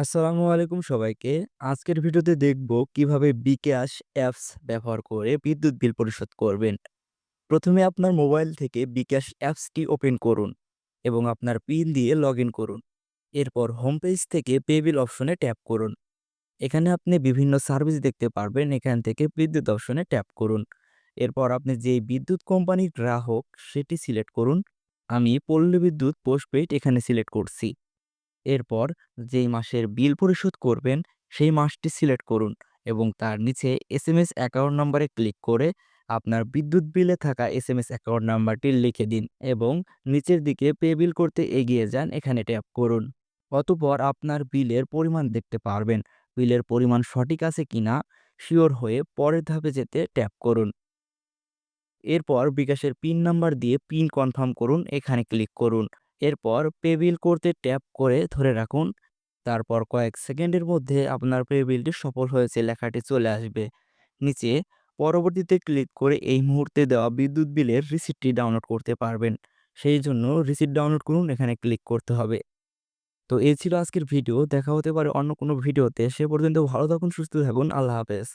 আসসালামু আলাইকুম সবাইকে। আজকের ভিডিওতে দেখব কীভাবে বিকাশ অ্যাপস ব্যবহার করে বিদ্যুৎ বিল পরিশোধ করবেন। প্রথমে আপনার মোবাইল থেকে বিকাশ অ্যাপসটি ওপেন করুন এবং আপনার পিন দিয়ে লগইন করুন। এরপর হোম পেজ থেকে পে বিল অপশনে ট্যাপ করুন। এখানে আপনি বিভিন্ন সার্ভিস দেখতে পারবেন। এখান থেকে বিদ্যুৎ অপশনে ট্যাপ করুন। এরপর আপনি যেই বিদ্যুৎ কোম্পানির গ্রাহক, সেটি সিলেক্ট করুন। আমি পল্লী বিদ্যুৎ পোস্টপেইড এখানে সিলেক্ট করছি। এরপর যেই মাসের বিল পরিশোধ করবেন, সেই মাসটি সিলেক্ট করুন এবং তার নিচে এস এম এস অ্যাকাউন্ট নাম্বারে ক্লিক করে আপনার বিদ্যুৎ বিলে থাকা এসএমএস অ্যাকাউন্ট নাম্বারটি লিখে দিন এবং নিচের দিকে পে বিল করতে এগিয়ে যান, এখানে ট্যাপ করুন। অতপর আপনার বিলের পরিমাণ দেখতে পারবেন। বিলের পরিমাণ সঠিক আছে কিনা শিওর হয়ে পরের ধাপে যেতে ট্যাপ করুন। এরপর বিকাশের পিন নাম্বার দিয়ে পিন কনফার্ম করুন, এখানে ক্লিক করুন। এরপর পে বিল করতে ট্যাপ করে ধরে রাখুন। তারপর কয়েক সেকেন্ডের মধ্যে আপনার পে বিলটি সফল হয়েছে লেখাটি চলে আসবে। নিচে পরবর্তীতে ক্লিক করে এই মুহূর্তে দেওয়া বিদ্যুৎ বিলের রিসিপ্টটি ডাউনলোড করতে পারবেন। সেই জন্য রিসিপ্ট ডাউনলোড করুন এখানে ক্লিক করতে হবে। তো এই ছিল আজকের ভিডিও। দেখা হতে পারে অন্য কোনো ভিডিওতে। সে পর্যন্ত ভালো থাকুন, সুস্থ থাকুন। আল্লাহ হাফেজ।